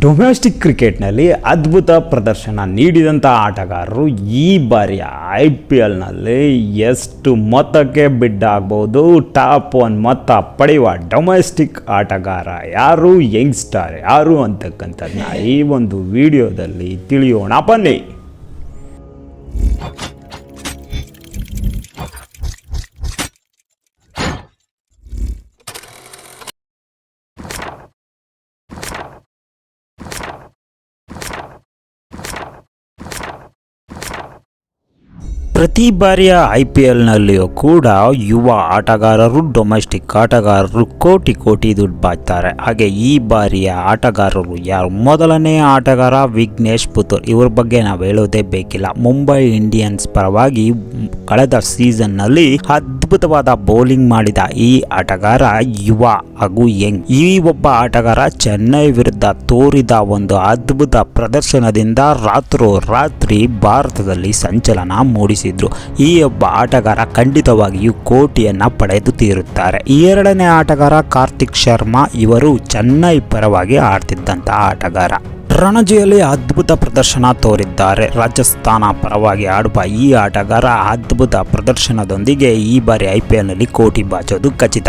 Domestic ಕ್ರಿಕೆಟ್ನಲ್ಲಿ ಅದ್ಭುತ ಪ್ರದರ್ಶನ ನೀಡಿದಂಥ ಆಟಗಾರರು ಈ ಬಾರಿ ಐ ಪಿ ಎಲ್ನಲ್ಲಿ ಎಷ್ಟು ಮೊತ್ತಕ್ಕೆ ಬಿಡ್ಡಾಗ್ಬೋದು ಟಾಪ್ ಒನ್ ಮೊತ್ತ ಪಡೆಯುವ ಡೊಮೆಸ್ಟಿಕ್ ಆಟಗಾರ ಯಾರು? ಯಂಗ್ಸ್ಟಾರ್ ಯಾರು? ಅಂತಕ್ಕಂಥದ್ದನ್ನ ಈ ಒಂದು ವಿಡಿಯೋದಲ್ಲಿ ತಿಳಿಯೋಣ. ಬನ್ನಿ. ಪ್ರತಿ ಬಾರಿಯ ಐ ಪಿ ಎಲ್ನಲ್ಲಿಯೂ ಕೂಡ ಯುವ ಆಟಗಾರರು ಡೊಮೆಸ್ಟಿಕ್ ಆಟಗಾರರು ಕೋಟಿ ಕೋಟಿ ದುಡ್ಡು ಬಾಚ್ತಾರೆ ಹಾಗೆ ಈ ಬಾರಿಯ ಆಟಗಾರರು ಯಾರು? ಮೊದಲನೇ ಆಟಗಾರ ವಿಘ್ನೇಶ್ ಪುತ್ತೂರ್. ಇವ್ರ ಬಗ್ಗೆ ನಾವು ಹೇಳೋದೇ ಬೇಕಿಲ್ಲ. ಮುಂಬೈ ಇಂಡಿಯನ್ಸ್ ಪರವಾಗಿ ಕಳೆದ ಸೀಸನ್ನಲ್ಲಿ ಅದ್ಭುತವಾದ ಬೌಲಿಂಗ್ ಮಾಡಿದ ಈ ಆಟಗಾರ ಯುವ ಹಾಗೂ ಯಂಗ್. ಈ ಒಬ್ಬ ಆಟಗಾರ ಚೆನ್ನೈ ವಿರುದ್ಧ ತೋರಿದ ಒಂದು ಅದ್ಭುತ ಪ್ರದರ್ಶನದಿಂದ ರಾತ್ರೋ ರಾತ್ರಿ ಭಾರತದಲ್ಲಿ ಸಂಚಲನ ಮೂಡಿಸಿದ್ರು ಈ ಒಬ್ಬ ಆಟಗಾರ ಖಂಡಿತವಾಗಿಯೂ ಕೋಟಿಯನ್ನು ಪಡೆದು ತೀರುತ್ತಾರೆ. ಈ ಎರಡನೇ ಆಟಗಾರ ಕಾರ್ತಿಕ್ ಶರ್ಮಾ ಇವರು ಚೆನ್ನೈ ಪರವಾಗಿ ಆಡ್ತಿದ್ದಂಥ ಆಟಗಾರ. ರಣಜಿಯಲ್ಲಿ ಅದ್ಭುತ ಪ್ರದರ್ಶನ ತೋರಿದ್ದಾರೆ. ರಾಜಸ್ಥಾನ ಪರವಾಗಿ ಆಡುವ ಈ ಆಟಗಾರ ಅದ್ಭುತ ಪ್ರದರ್ಶನದೊಂದಿಗೆ ಈ ಬಾರಿ ಐ ಪಿ ಎಲ್ನಲ್ಲಿ ಕೋಟಿ ಬಾಚೋದು ಖಚಿತ.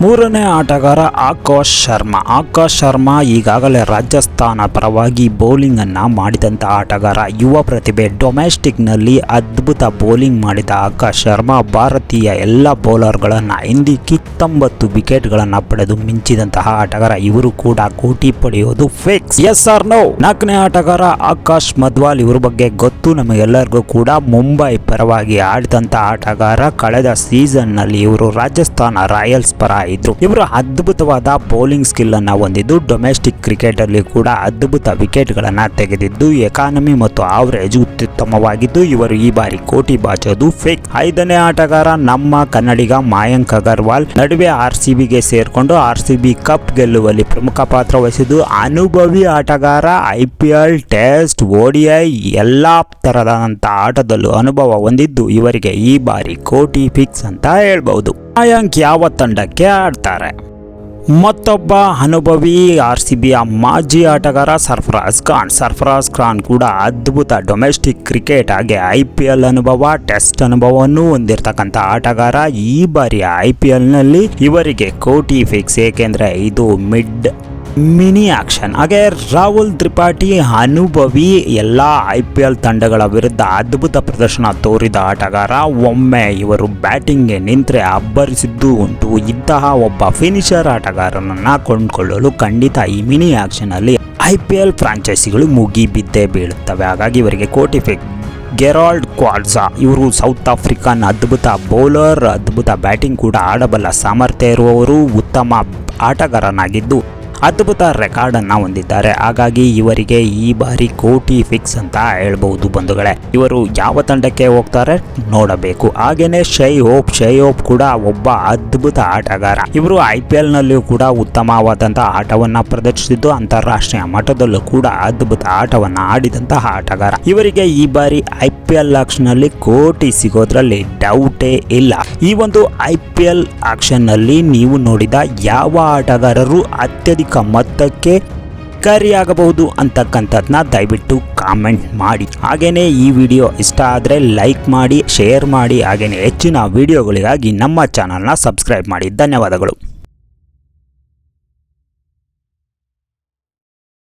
ಮೂರನೇ ಆಟಗಾರ ಆಕಾಶ್ ಶರ್ಮಾ. ಆಕಾಶ್ ಶರ್ಮಾ ಈಗಾಗಲೇ ರಾಜಸ್ಥಾನ ಪರವಾಗಿ ಬೌಲಿಂಗನ್ನು ಮಾಡಿದಂಥ ಆಟಗಾರ. ಯುವ ಪ್ರತಿಭೆ ಡೊಮೆಸ್ಟಿಕ್ನಲ್ಲಿ ಅದ್ಭುತ ಬೌಲಿಂಗ್ ಮಾಡಿದ ಆಕಾಶ್ ಶರ್ಮಾ ಭಾರತೀಯ ಎಲ್ಲ ಬೌಲರ್ಗಳನ್ನು ಹಿಂದಿಕ್ಕಿ ತೊಂಬತ್ತು ವಿಕೆಟ್ಗಳನ್ನು ಪಡೆದು ಮಿಂಚಿದಂತಹ ಆಟಗಾರ. ಇವರು ಕೂಡ ಕೋಟಿ ಪಡೆಯೋದು ಫಿಕ್ಸ್ ಎಸ್ ಆರ್ ನೋ ನಾಲ್ಕನೇ ಆಟಗಾರ ಆಕಾಶ್ ಮಧ್ವಾಲ್ ಇವ್ರ ಬಗ್ಗೆ ಗೊತ್ತು ನಮಗೆಲ್ಲರಿಗೂ ಕೂಡ. ಮುಂಬೈ ಪರವಾಗಿ ಆಡಿದಂಥ ಆಟಗಾರ. ಕಳೆದ ಸೀಸನ್ನಲ್ಲಿ ಇವರು ರಾಜಸ್ಥಾನ ರಾಯಲ್ಸ್ ಪರ ಇದ್ರು. ಇವರು ಅದ್ಭುತವಾದ ಬೌಲಿಂಗ್ ಸ್ಕಿಲ್ ಅನ್ನ ಹೊಂದಿದ್ದು ಡೊಮೆಸ್ಟಿಕ್ ಕ್ರಿಕೆಟ್ ಅಲ್ಲಿ ಕೂಡ ಅದ್ಭುತ ವಿಕೆಟ್ ಗಳನ್ನ ತೆಗೆದಿದ್ದು ಎಕಾನಮಿ ಮತ್ತು ಆವರೇಜ್ ಅತ್ಯುತ್ತಮವಾಗಿದ್ದು ಇವರು ಈ ಬಾರಿ ಕೋಟಿ ಬಾಚೋದು ಫೇಕ್ ಐದನೇ ಆಟಗಾರ ನಮ್ಮ ಕನ್ನಡಿಗ ಮಾಯಾಂಕ್ ಅಗರ್ವಾಲ್ ನಡುವೆ ಆರ್ ಸಿ ಬಿಗೆ ಸೇರ್ಕೊಂಡು ಆರ್ ಸಿ ಕಪ್ ಗೆಲ್ಲುವಲ್ಲಿ ಪ್ರಮುಖ ಪಾತ್ರ ವಹಿಸಿದ್ದು, ಅನುಭವಿ ಆಟಗಾರ, I P L test ODI ಎಲ್ಲಾ ತರದಂತ ಆಟದಲ್ಲೂ ಅನುಭವ ಹೊಂದಿದ್ದು, ಇವರಿಗೆ ಈ ಬಾರಿ ಕೋಟಿ ಫಿಕ್ಸ್ ಅಂತ ಹೇಳ್ಬಹುದು. ಮಾಯಾಂಕ್ ಯಾವ ತಂಡಕ್ಕೆ ಆಡ್ತಾರೆ? ಮತ್ತೊಬ್ಬ ಅನುಭವಿ ಆರ್ ಸಿ ಬಿಯ ಮಾಜಿ ಆಟಗಾರ ಸರ್ಫರಾಜ್ ಖಾನ್. ಸರ್ಫರಾಜ್ ಖಾನ್ ಕೂಡ ಅದ್ಭುತ ಡೊಮೆಸ್ಟಿಕ್ ಕ್ರಿಕೆಟ್ ಹಾಗೆ ಐ ಪಿ ಎಲ್ ಅನುಭವ ಟೆಸ್ಟ್ ಅನುಭವವನ್ನು ಹೊಂದಿರತಕ್ಕಂಥ ಆಟಗಾರ. ಈ ಬಾರಿಯ ಐ ಪಿ ಎಲ್ನಲ್ಲಿ ಇವರಿಗೆ ಕೋಟಿ ಫಿಕ್ಸ್ ಏಕೆಂದರೆ ಇದು ಮಿಡ್ ಮಿನಿ ಆಕ್ಷನ್. ಹಾಗೆ ರಾಹುಲ್ ತ್ರಿಪಾಠಿ ಅನುಭವಿ ಎಲ್ಲ ಐ ಪಿ ಎಲ್ ತಂಡಗಳ ವಿರುದ್ಧ ಅದ್ಭುತ ಪ್ರದರ್ಶನ ತೋರಿದ ಆಟಗಾರ. ಒಮ್ಮೆ ಇವರು ಬ್ಯಾಟಿಂಗ್ಗೆ ನಿಂತರೆ ಅಬ್ಬರಿಸಿದ್ದು ಉಂಟು. ಇಂತಹ ಒಬ್ಬ ಫಿನಿಷರ್ ಆಟಗಾರನನ್ನ ಕೊಂಡುಕೊಳ್ಳಲು ಖಂಡಿತ ಈ ಮಿನಿ ಆಕ್ಷನಲ್ಲಿ ಐ ಪಿ ಎಲ್ ಫ್ರಾಂಚೈಸಿಗಳು ಮುಗಿಬಿದ್ದೇ ಬೀಳುತ್ತವೆ. ಹಾಗಾಗಿ ಇವರಿಗೆ ಕೋಟಿಫಿಕ್ ಗೆರಾಲ್ಡ್ ಕ್ವಾಲ್ಸಾ ಇವರು ಸೌತ್ ಆಫ್ರಿಕನ್ ಅದ್ಭುತ ಬೌಲರ್, ಅದ್ಭುತ ಬ್ಯಾಟಿಂಗ್ ಕೂಡ ಆಡಬಲ್ಲ ಸಾಮರ್ಥ್ಯ ಇರುವವರು. ಉತ್ತಮ ಆಟಗಾರನಾಗಿದ್ದು ಅದ್ಭುತ ರೆಕಾರ್ಡನ್ನು ಹೊಂದಿದ್ದಾರೆ. ಹಾಗಾಗಿ ಇವರಿಗೆ ಈ ಬಾರಿ ಕೋಟಿ ಫಿಕ್ಸ್ ಅಂತ ಹೇಳ್ಬಹುದು ಬಂಧುಗಳೇ. ಇವರು ಯಾವ ತಂಡಕ್ಕೆ ಹೋಗ್ತಾರೆ ನೋಡಬೇಕು. ಹಾಗೇನೆ ಶೈ ಹೋಪ್ ಶೈ ಹೋಪ್ ಕೂಡ ಒಬ್ಬ ಅದ್ಭುತ ಆಟಗಾರ. ಇವರು ಐ ಪಿ ಎಲ್ನಲ್ಲಿಯೂ ಕೂಡ ಉತ್ತಮವಾದಂತಹ ಆಟವನ್ನ ಪ್ರದರ್ಶಿಸಿದ್ದು, ಅಂತಾರಾಷ್ಟ್ರೀಯ ಮಟ್ಟದಲ್ಲೂ ಕೂಡ ಅದ್ಭುತ ಆಟವನ್ನ ಆಡಿದಂತಹ ಆಟಗಾರ. ಇವರಿಗೆ ಈ ಬಾರಿ ಐ ಪಿ ಎಲ್ನಲ್ಲಿ ಕೋಟಿ ಸಿಗೋದ್ರಲ್ಲಿ ಡೌಟೇ ಇಲ್ಲ. ಈ ಒಂದು ಐ ಪಿ ಎಲ್ ಆಕ್ಷನ್ನಲ್ಲಿ ನೀವು ನೋಡಿದ ಯಾವ ಆಟಗಾರರು ಅತ್ಯಧಿಕ ಮೊತ್ತಕ್ಕೆ ಕರಿಯಾಗಬಹುದು ಅಂತಕ್ಕಂಥದ್ದನ್ನ ದಯವಿಟ್ಟು ಕಾಮೆಂಟ್ ಮಾಡಿ. ಹಾಗೆಯೇ ಈ ವಿಡಿಯೋ ಇಷ್ಟ ಆದರೆ ಲೈಕ್ ಮಾಡಿ, ಶೇರ್ ಮಾಡಿ ಹಾಗೆಯೇ ಹೆಚ್ಚಿನ ವಿಡಿಯೋಗಳಿಗಾಗಿ ನಮ್ಮ ಚಾನಲ್ನ ಸಬ್ಸ್ಕ್ರೈಬ್ ಮಾಡಿ. ಧನ್ಯವಾದಗಳು.